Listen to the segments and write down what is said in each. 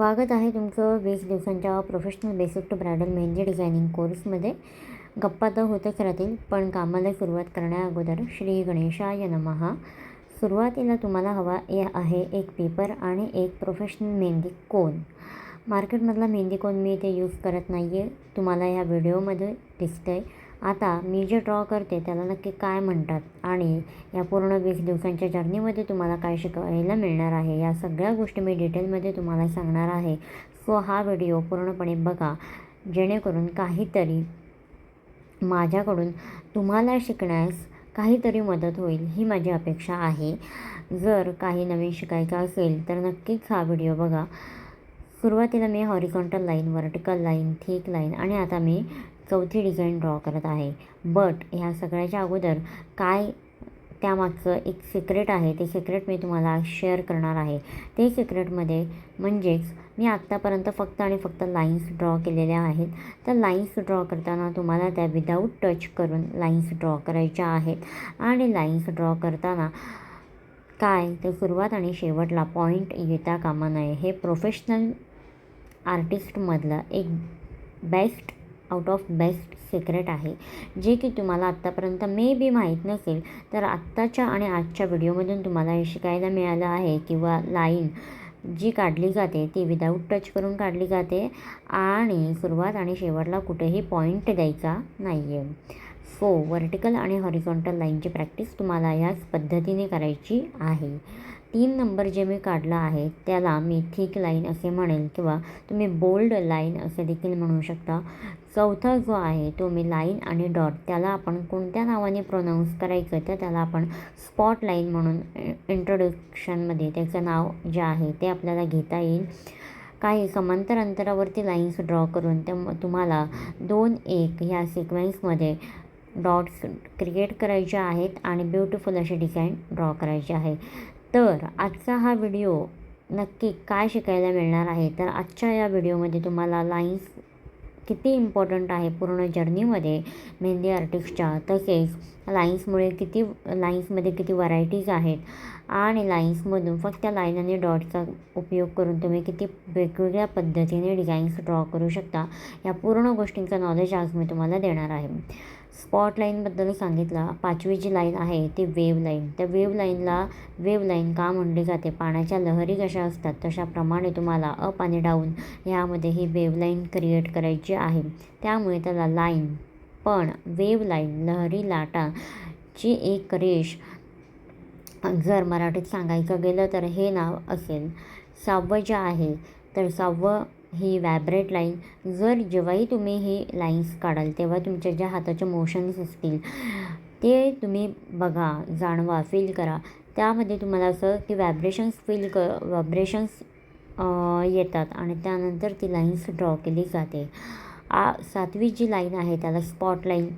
स्वागत आहे तुमचं वीस दिवसांच्या professional basic to bridal mehndi designing कोर्समध्ये गप्पा तर होतच राहतील पण कामाला सुरुवात करण्याअगोदर श्री गणेशाय नमहा सुरुवातीला तुम्हाला हवा ए आहे एक पेपर आणि एक प्रोफेशनल मेहंदी कोन. मार्केटमधला मेहंदी कोन मी इथे यूज करत नाही आहे तुम्हाला ह्या व्हिडिओमध्ये दिसतं आहे आता मी जे ड्रॉ करते त्याला नक्की काय म्हणतात? आणि या पूर्ण वीस दिवसांच्या जर्नीमध्ये तुम्हाला काय शिकायला मिळणार आहे? या सगळ्या गोष्टी मी डिटेलमध्ये तुम्हाला सांगणार आहे. सो हा व्हिडिओ पूर्णपणे बघा. जेणेकरून काहीतरी माझ्याकडून तुम्हाला शिकण्यास काहीतरी मदत होईल ही माझी अपेक्षा आहे. जर काही नवीन शिकायचं असेल तर नक्कीच हा व्हिडिओ बघा. सुरुवातीला मी horizontal line vertical line thick line आणि आता मी चौथी डिझाईन ड्रॉ करत आहे. बट ह्या सगळ्याच्या अगोदर काय त्यामागचं एक सिक्रेट आहे ते सिक्रेट मी तुम्हाला शेअर करणार आहे. ते सिक्रेटमध्ये म्हणजेच मी आत्तापर्यंत फक्त आणि फक्त लाईन्स ड्रॉ केलेल्या आहेत. तर लाईन्स ड्रॉ करताना तुम्हाला त्या विदाऊट टच करून लाईन्स ड्रॉ करायच्या आहेत. आणि लाईन्स ड्रॉ करताना काय? तर सुरुवात आणि शेवटला पॉईंट येता कामा नये. हे प्रोफेशनल आर्टिस्टमधलं एक best out of best secret आहे. जे की तुम्हाला आत्तापर्यंत मे बी माहीत नसेल तर आत्ताच्या आणि आजच्या व्हिडिओमधून तुम्हाला हे शिकायला मिळालं आहे किंवा लाईन जी काढली जाते ती विदाऊट टच करून काढली जाते आणि सुरुवात आणि शेवटला कुठेही पॉईंट द्यायचा नाही आहे सो व्हर्टिकल आणि हॉरिझॉन्टल लाईनची प्रॅक्टिस तुम्हाला ह्याच पद्धतीने करायची आहे. तीन नंबर जे मी काढला आहे त्याला मी थिक लाईन असे म्हणेल किंवा तुम्ही बोल्ड लाईन असे देखील म्हणू शकता. चौथा जो आहे तो मी लाईन आणि डॉट त्याला आपण कोणत्या नावाने प्रोनाऊन्स करायचं तर त्याला आपण स्पॉट लाईन म्हणून इंट्रोडक्शनमध्ये त्याचं नाव जे आहे ते आपल्याला घेता येईल. काही समांतर अंतरावरती लाईन्स ड्रॉ करून त्या तुम्हाला दोन एक ह्या सिक्वेन्समध्ये डॉट्स क्रिएट करायचे आहेत आणि ब्युटिफुल असे डिझाईन ड्रॉ करायचे आहे तर आजचा हा व्हिडिओ नक्की काय शिकायला मिळणार आहे? तर आजच्या या व्हिडिओमध्ये तुम्हाला लाईन्स किती इम्पॉर्टंट आहे पूर्ण जर्नीमध्ये मेहंदी आर्टिस्टच्या तसेच लाईन्समुळे किती लाईन्समध्ये किती व्हरायटीज आहेत? आणि लाईन्समधून फक्त लाईन आणि डॉटचा उपयोग करून तुम्ही किती वेगवेगळ्या पद्धतीने डिझाईन्स ड्रॉ करू शकता या पूर्ण गोष्टींचं नॉलेज आज मी तुम्हाला देणार आहे. स्पॉट लाईनबद्दल सांगितलं. पाचवी जी लाईन आहे ती वेव लाईन त्या वेव लाईनला वेव लाईन का म्हणली जाते? पाण्याच्या लहरी कशा असतात? तशाप्रमाणे तुम्हाला अप आणि डाऊन यामध्ये ही वेव लाईन क्रिएट करायची आहे. त्यामुळे त्याला लाईन पण वेव लाईन लहरी लाटाची एक रेष. जर मराठीत सांगायचं गेलं तर हे नाव असेल. सहावं जे आहे तर सहावं ही वॅब्रेट लाईन जर जेव्हाही तुम्ही ही लाईन्स काढाल तेव्हा तुमच्या ज्या हाताचे मोशन्स असतील ते तुम्ही बघा जाणवा फील करा. त्यामध्ये तुम्हाला असं की वॅब्रेशन्स फील क वॅब्रेशन्स येतात आणि त्यानंतर ती लाईन्स ड्रॉ केली जाते. आ सातवी जी लाईन आहे त्याला स्पॉट लाईन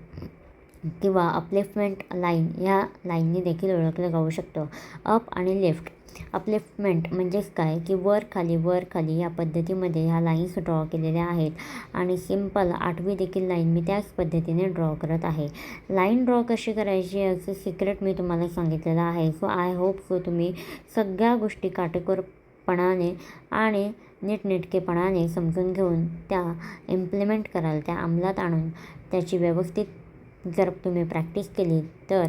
किंवा अपलिफ्टमेंट लाईन ह्या लाईनने देखील ओळखलं जाऊ शकतं. अप आणि लेफ्ट अपलिफ्टमेंट म्हणजेच काय? की वर खाली वर खाली या पद्धतीमध्ये ह्या लाईन्स ड्रॉ केलेल्या आहेत. आणि सिंपल आठवी देखील लाईन मी त्याच पद्धतीने ड्रॉ करत आहे. लाईन ड्रॉ कशी करायची याचं सिक्रेट मी तुम्हाला सांगितलेलं आहे. सो आय होप सो तुम्ही सगळ्या गोष्टी काटेकोरपणाने आणि नीटनेटकेपणाने समजून घेऊन त्या इम्प्लिमेंट कराल त्या अंमलात आणून त्याची व्यवस्थित जर तुम्ही प्रॅक्टिस केली तर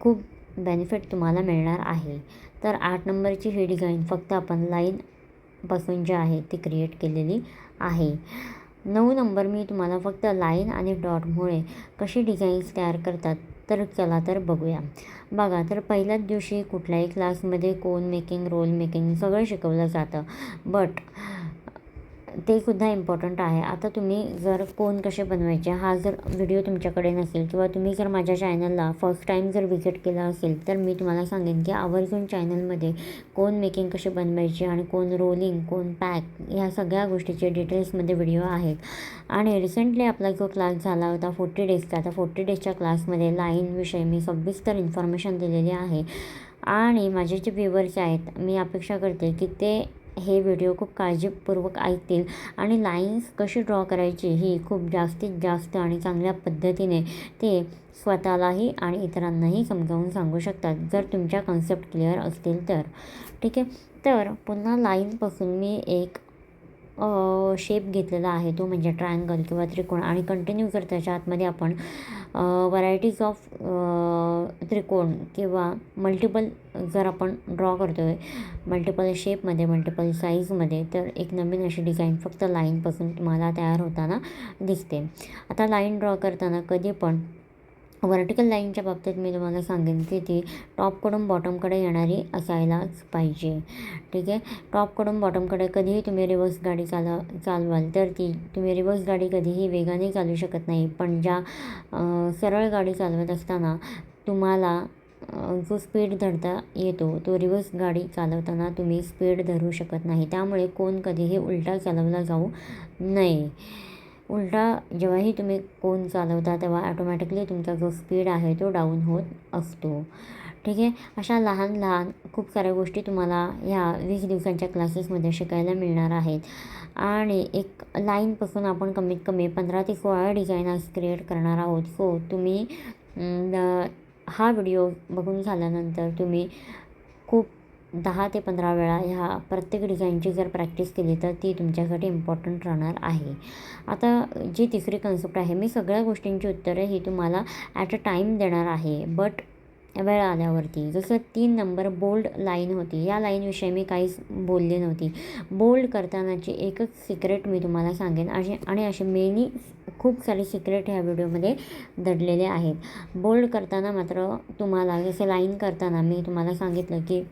खूप बेनिफिट तुम्हाला मिळणार आहे. तर आठ नंबरची ही डिझाईन फक्त आपण लाईनपासून जी आहे ती क्रिएट केलेली आहे. नऊ नंबर मी तुम्हाला फक्त लाईन आणि डॉटमुळे कशी डिझाईन्स तयार करतात तर चला तर बघूया. बघा तर पहिल्याच दिवशी कुठल्याही क्लासमध्ये कोन मेकिंग रोल मेकिंग सगळं शिकवलं जातं. बट ते सुद्धा इम्पॉर्टंट आहे. आता तुम्ही जर कोण कसे बनवायचे हा जर व्हिडिओ तुमच्याकडे नसेल किंवा तुम्ही जर माझ्या चॅनलला फर्स्ट टाईम जर विजिट केला असेल तर मी तुम्हाला सांगेन की आवर्जून चॅनलमध्ये कोण मेकिंग कशी बनवायचे आणि कोण रोलिंग कोण पॅक ह्या सगळ्या गोष्टीचे डिटेल्समध्ये व्हिडिओ आहेत. आणि रिसेंटली आपला जो क्लास झाला होता फोर्टी डेजचा आता फोर्टी डेजच्या क्लासमध्ये लाईनविषयी मी सविस्तर इन्फॉर्मेशन दिलेली आहे. आणि माझे जे व्ह्युअर्स आहेत मी अपेक्षा करते की ते हे व्हिडिओ खूप काळजीपूर्वक ऐकतील आणि लाईन्स कशी ड्रॉ करायची ही खूप जास्तीत जास्त आणि चांगल्या पद्धतीने ते स्वतःलाही आणि इतरांनाही समजावून सांगू शकतात. जर तुमच्या कन्सेप्ट क्लिअर असतील तर. ठीक आहे? तर पुन्हा लाईनपासून मी एक शेप घेतलेला आहे तो म्हणजे ट्रायंगल किंवा त्रिकोण. आणि कंटिन्यू जर त्याच्या आतमध्ये आपण व्हरायटीज ऑफ त्रिकोण किंवा मल्टिपल जर आपण ड्रॉ करतो आहे मल्टिपल शेपमध्ये मल्टिपल साईजमध्ये तर एक नवीन अशी डिझाईन फक्त लाईनपासून तुम्हाला तयार होताना दिसते. आता लाईन ड्रॉ करताना कधी पण व्हर्टिकल लाईनच्या बाबतीत मी तुम्हाला सांगेन की ती टॉपकडून बॉटमकडे येणारी असायलाच पाहिजे. ठीक आहे? टॉपकडून बॉटमकडे कधीही तुम्ही रिवर्स गाडी चालव चालवाल तर ती तुम्ही रिवर्स गाडी कधीही वेगाने चालू शकत नाही. पण ज्या सरळ गाडी चालवत असताना तुम्हाला जो स्पीड धरता येतो तो रिवर्स गाडी चालवताना तुम्ही स्पीड धरू शकत नाही. त्यामुळे कोण कधीही उलटा चालवला जाऊ नये. उलटा जेव्हाही तुम्ही कोण चालवता तेव्हा ॲटोमॅटिकली तुमचा जो स्पीड आहे तो डाऊन होत असतो. ठीक आहे? अशा लहान लहान खूप साऱ्या गोष्टी तुम्हाला ह्या वीस दिवसांच्या क्लासेसमध्ये शिकायला मिळणार आहेत. आणि एक लाईनपासून आपण कमीत कमी पंधरा ते सोळा डिझायनर्स क्रिएट करणार आहोत. सो तुम्ही हा व्हिडिओ बघून झाल्यानंतर तुम्ही खूप दहा ते पंधरा वेळा ह्या प्रत्येक डिझाईनची जर प्रॅक्टिस केली तर ती तुमच्यासाठी इम्पॉर्टंट राहणार आहे. आता जी तिसरी कन्सेप्ट आहे मी सगळ्या गोष्टींची उत्तरं ही तुम्हाला ॲट अ टाईम देणार आहे. बट वेळ आल्यावरती जसं तीन नंबर बोल्ड लाईन होती या लाईनविषयी मी काहीच बोलली नव्हती. बोल्ड करतानाची एकच सिक्रेट मी तुम्हाला सांगेन. असे आणि असे मेनी खूप सारे सिक्रेट ह्या व्हिडिओमध्ये दडलेले आहेत. बोल्ड करताना मात्र तुम्हाला जसं लाईन करताना मी तुम्हाला सांगितलं की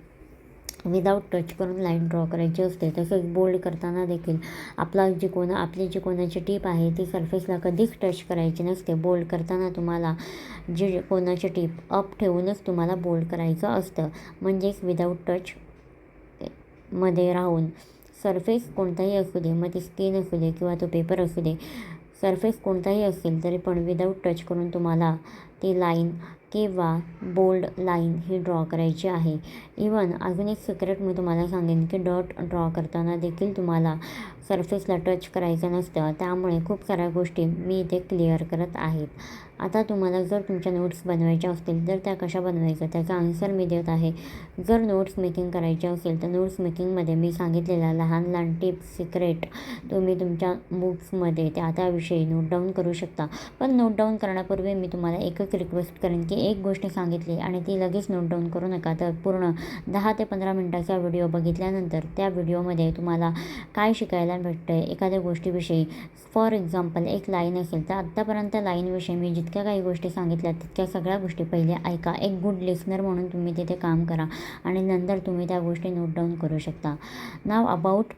विदाऊट टच करून लाईन ड्रॉ करायची असते. तसंच बोल्ड करताना देखील आपला जी कोणा आपली जी कोणाची टीप आहे ती सरफेसला कधीच टच करायची नसते. बोल्ड करताना तुम्हाला जी कोणाची टीप अप ठेवूनच तुम्हाला बोल्ड करायचं असतं. म्हणजेच विदाऊट टच मध्ये राहून सरफेस कोणताही असू दे मग ती स्किन असू दे किंवा तो पेपर असू दे सरफेस कोणताही असेल तरी पण विदाऊट टच करून तुम्हाला ती लाईन किंवा बोल्ड लाईन ही ड्रॉ करायची आहे. इवन अजून एक सिक्रेट मी तुम्हाला सांगेन की डॉट ड्रॉ करताना देखील तुम्हाला सरफेसला टच करायचं नसतं. त्यामुळे खूप साऱ्या गोष्टी मी इथे क्लिअर करत आहेत. आता तुम्हाला जर तुमच्या नोट्स बनवायच्या असतील तर त्या कशा बनवायच्या त्याचा आन्सर मी देत आहे. जर नोट्स मेकिंग करायचे असेल तर नोट्स मेकिंगमध्ये मी सांगितलेल्या लहान लहान टिप्स सिक्रेट तुम्ही तुमच्या बुक्समध्ये त्या त्याविषयी नोट डाऊन करू शकता. पण नोट डाऊन करण्यापूर्वी मी तुम्हाला एकच रिक्वेस्ट करेन की एक गोष्ट सांगितली आणि ती लगेच नोट डाऊन करू नका. तर पूर्ण दहा ते पंधरा मिनटाचा व्हिडिओ बघितल्यानंतर त्या व्हिडिओमध्ये तुम्हाला काय शिकायला भेटतं आहे एखाद्या गोष्टीविषयी. फॉर एक्झाम्पल एक लाईन असेल तर आत्तापर्यंत लाईनविषयी मी जितक्या काही गोष्टी सांगितल्या तितक्या सगळ्या गोष्टी पहिले ऐका. एक गुड लिसनर म्हणून तुम्ही तिथे काम करा आणि नंतर तुम्ही त्या गोष्टी नोट डाऊन करू शकता. नाव अबाउट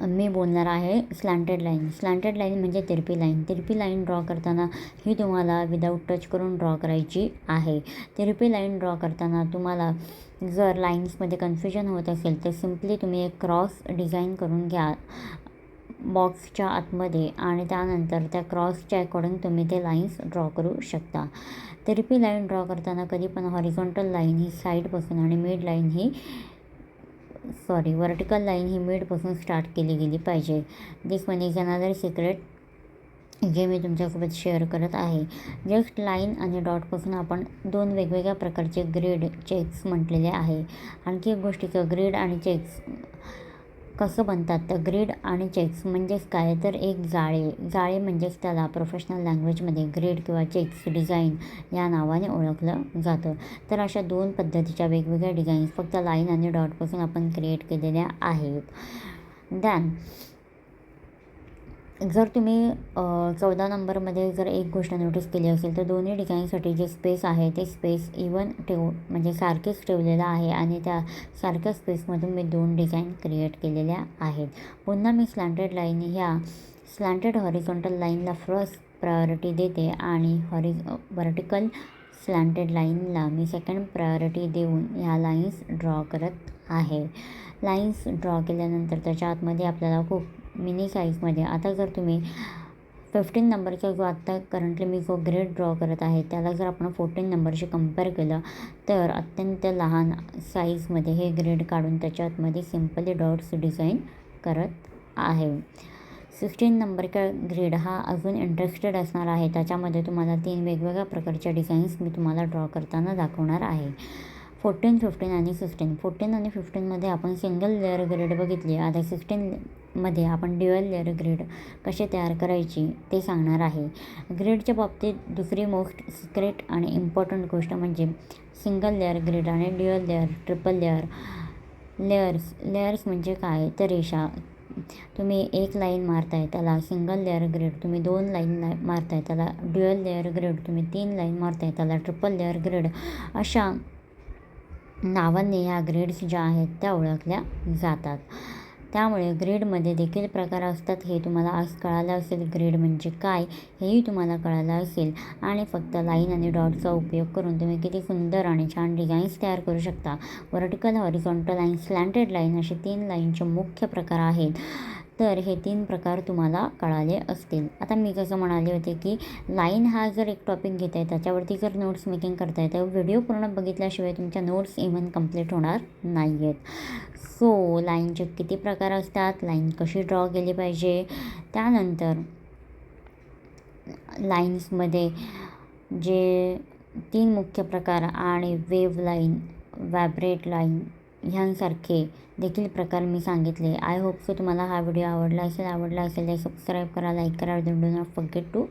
मी बोलणार आहे स्लँटेड लाईन स्लँटेड लाईन म्हणजे तिरपी लाईन तिरपी लाईन ड्रॉ करताना ही तुम्हाला विदाऊट टच करून ड्रॉ करायची आहे. तिरपी लाईन ड्रॉ करताना तुम्हाला जर लाईन्समध्ये कन्फ्युजन होत असेल तर सिम्पली तुम्ही एक क्रॉस डिझाईन करून घ्या बॉक्सच्या आतमध्ये आणि त्यानंतर त्या क्रॉसच्या अकॉर्डिंग तुम्ही ते लाईन्स ड्रॉ करू शकता. तिरपी लाईन ड्रॉ करताना कधी पण हॉरिझॉन्टल लाईन ही साईडपासून आणि मिड लाईन ही सॉरी वर्टिकल लाईन ही मिडपासून स्टार्ट केली गेली पाहिजे. This one is another secret जे मी तुमच्यासोबत शेअर करत आहे. जस्ट लाईन आणि डॉटपासून आपण दोन वेगवेगळ्या प्रकारचे ग्रेड चेक्स म्हटलेले आहे. आणखी एक गोष्टीचं ग्रेड आणि चेक्स कसं बनतात? तर ग्रेड आणि चेक्स म्हणजेच काय? तर एक जाळे. जाळे म्हणजेच त्याला प्रोफेशनल लँग्वेजमध्ये ग्रेड किंवा चेक्स डिझाईन या नावाने ओळखलं जातं. तर अशा दोन पद्धतीच्या वेगवेगळ्या डिझाईन्स फक्त लाईन आणि डॉटपासून आपण क्रिएट केलेल्या आहेत. दॅन जर तुम्ही चौदा नंबरमध्ये जर एक गोष्ट नोटीस केली असेल तर दोन्ही डिझाईनसाठी जे स्पेस आहे ते स्पेस इवन ठेव म्हणजे सारखेच ठेवलेलं आहे आणि त्या सारख्या स्पेसमधून मी दोन डिझाईन क्रिएट केलेल्या आहेत. पुन्हा मी स्लँटेड लाईन ह्या स्लँटेड हॉरिझॉन्टल लाईनला फर्स्ट प्रायोरिटी देते आणि हॉरि व्हर्टिकल स्लँटेड लाईनला मी सेकंड प्रायोरिटी देऊन ह्या लाईन्स ड्रॉ करत आहे. लाईन्स ड्रॉ केल्यानंतर त्याच्या आतमध्ये आपल्याला खूप मिनी साईजमध्ये. आता जर तुम्ही फिफ्टीन नंबरचा जो आत्ता करंटली मी जो ग्रेड ड्रॉ करत आहे त्याला जर आपण फोर्टीन नंबरशी कंपेअर केलं तर अत्यंत लहान साईजमध्ये हे ग्रेड काढून त्याच्या आतमध्ये सिम्पली डॉट्स डिझाईन करत आहे. सिक्स्टीन नंबरचा ग्रेड हा अजून इंटरेस्टेड असणार आहे. त्याच्यामध्ये तुम्हाला तीन वेगवेगळ्या प्रकारच्या डिझाईन्स मी तुम्हाला ड्रॉ करताना दाखवणार आहे. फोर्टीन फिफ्टीन आणि सिक्स्टीन फोर्टीन आणि फिफ्टीनमध्ये आपण सिंगल लेअर ग्रेड बघितली. आता सिक्स्टीनमध्ये आपण ड्युअल लेअर ग्रेड कसे तयार करायची ते सांगणार आहे. ग्रेडच्या बाबतीत दुसरी मोस्ट सिक्रेट आणि इम्पॉर्टंट गोष्ट म्हणजे सिंगल लेअर ग्रेड आणि dual layer triple layer layers. Layers म्हणजे काय? तर रेषा. तुम्ही एक लाईन मारताय त्याला सिंगल लेअर ग्रेड. तुम्ही दोन लाईन ला मारताय त्याला ड्युअल लेअर ग्रेड. तुम्ही तीन लाईन मारताय त्याला ट्रिपल लेअर ग्रेड. अशा नावांनी ह्या ग्रेड्स ज्या आहेत त्या ओळखल्या जातात. त्यामुळे ग्रेडमध्ये देखील प्रकार असतात. हे तुम्हाला आज कळालं असेल. ग्रेड म्हणजे काय? हेही तुम्हाला कळालं असेल. आणि फक्त लाईन आणि डॉटचा उपयोग करून तुम्ही किती सुंदर आणि छान डिझाईन्स तयार करू शकता. Vertical horizontal line slanted line असे तीन लाईनचे मुख्य प्रकार आहेत. तर हे तीन प्रकार तुम्हाला कळाले असतील. आता मी कसं म्हणाले होते की लाईन हा जर एक टॉपिक घेत आहे त्याच्यावरती जर नोट्स मेकिंग करताय तर व्हिडिओ पूर्ण बघितल्याशिवाय तुमच्या नोट्स इव्हन कंप्लीट होणार नाही आहेत सो लाईनचे किती प्रकार असतात? लाईन कशी ड्रॉ केली पाहिजे? त्यानंतर लाईन्समध्ये जे तीन मुख्य प्रकार आणि वेव लाईन वॅब्रेट लाईन ह्यांसारखे देखील प्रकार मी सांगितले. आय होप सो तुम्हाला हा व्हिडिओ आवडला असेल आवडला असेल तर सबस्क्राईब करा लाईक करा डू नॉट फगेट टू